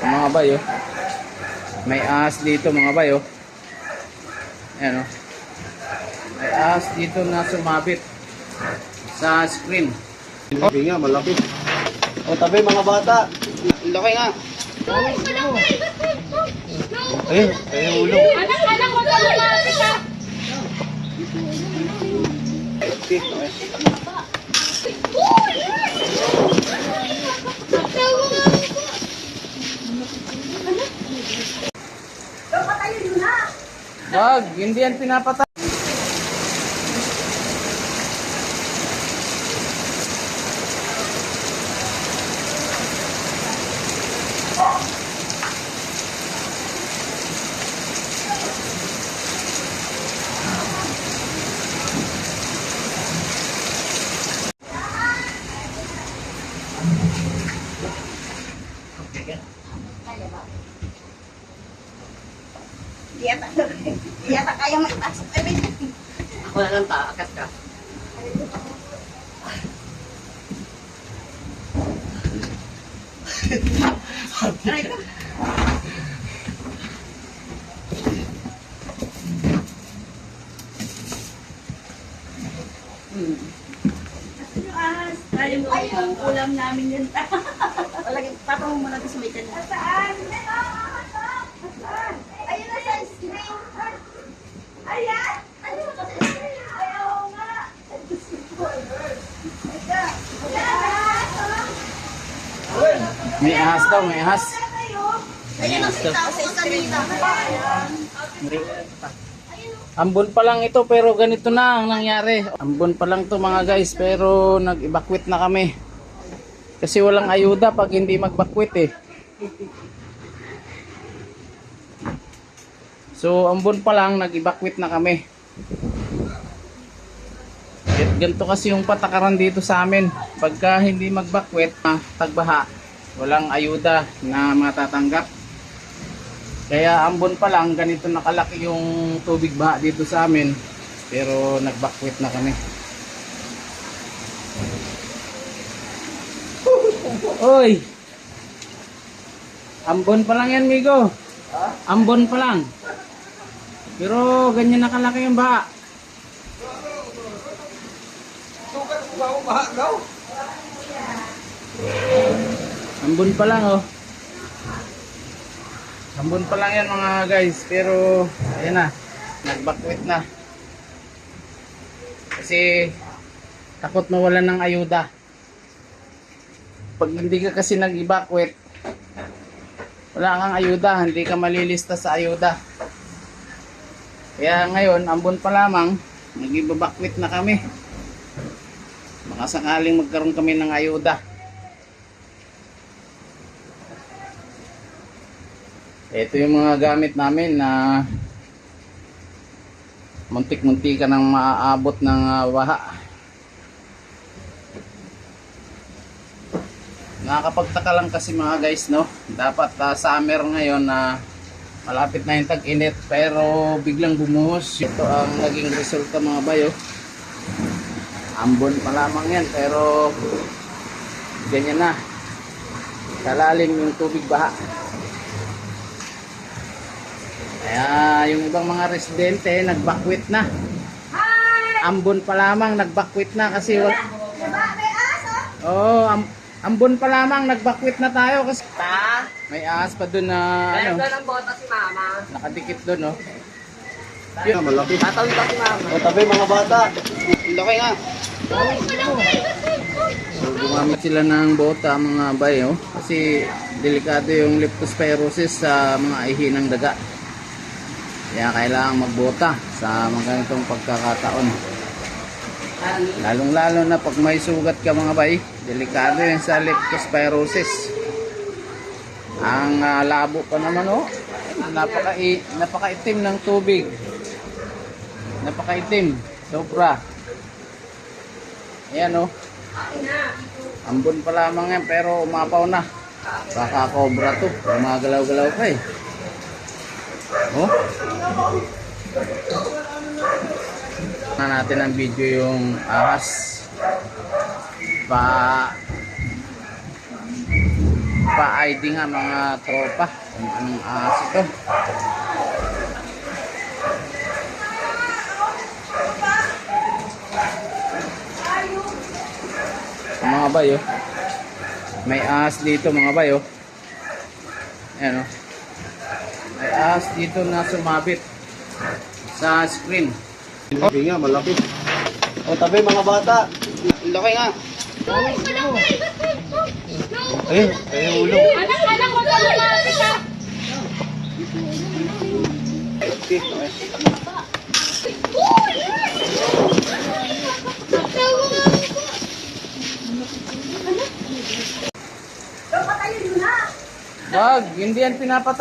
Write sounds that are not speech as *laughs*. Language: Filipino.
Mga bayo. May ahas dito mga bayo. Ayan o. May ahas dito na sumabit sa screen. Hindi nga, malaki. O tabi mga bata. Laki nga. Ayun, ayun ulo. Anak, anak, huwag ka lumapit ha. Wag, hindi yan pinapatay. Di yata, di yata kaya maipasok. Wait. Ako na lang ta, akat ka. Aray ko. Asan yung ahas? Ay, yung ulam namin yun. *laughs* Palagi, papang mo muna sa may kanila. Saan? Saan? Ayun na sa screen. Ayan! Ano? Ayaw nga. May ahas daw, may ahas. Ayan ang. Ambon pa lang ito pero ganito na ang nangyari. Ambon pa lang to mga guys pero nag-evacuate na kami. Kasi walang ayuda pag hindi mag-evacuate eh. So ambon pa lang nag-evacuate na kami. Gan- Ganito kasi yung patakaran dito sa amin. Pagka hindi mag-evacuate, ah, tagbaha, walang ayuda na matatanggap. Kaya ambon pa lang, ganito nakalaki yung tubig baha dito sa amin. Pero nagbakwit na kami. Oy! Ambon pa lang yan, Migo. Ambon pa lang. Pero ganyan nakalaki yung baha. Ambon pa lang, oh. Ambon pa lang yan mga guys, pero ayan na, nagbakwit na. Kasi takot mawalan ng ayuda. Pag hindi ka kasi nag-evacuate, wala kang ayuda, hindi ka malilista sa ayuda. Kaya ngayon, ambon pa lamang, nag-evacuate na kami. Baka sakaling magkaroon kami ng ayuda. Ito yung mga gamit namin na muntik-munti ka nang maaabot ng ah, baha. Nakakapagtaka lang kasi mga guys, no? Dapat ah, summer ngayon na malapit na yung tag-init pero biglang bumuhos. Ito ang naging resulta mga bayo. Ambon pa lamang yan pero ganyan na. Kalalim yung tubig baha. Kaya yung ibang mga residente nagbakwit na. Ambon pa lamang nagbakwit na kasi wala. Diba? Aso? Oh, ambon pa lamang nagbakwit na tayo kasi Ta, may ahas pa doon na alam ano, na ng bota si mama. nakadikit doon, no. Yun, malaki. Tatawid pa si mama. O tabi mga bata. Laki nga. So, gumamit sila ng bota mga bayo kasi delikado yung leptospirosis sa mga ihi ng daga. Kaya kailangan magbota sa mga ganitong pagkakataon. Lalong lalo na pag may sugat ka mga bay, delikado yan sa leptospirosis. Ang ah, labo pa naman oh, napaka napakaitim ng tubig. Napakaitim, sobra. Ayan oh. Ambon pa lamang yan pero umapaw na. Baka cobra to. Gumagalaw-galaw pa eh. Oh. Na natin ang video yung ahas. Pa nagpa-ID nga mga tropa kung anong ahas ito. Mga bayo. May ahas dito mga bayo. Ayan o. May ahas dito na sumabit sa screen. Hindi nga, malaki. O tabi mga bata. Laki nga. Ayun, ayun ulo. Anak, anak, huwag ka lumapit ha. Wag, hindi yan pinapatay.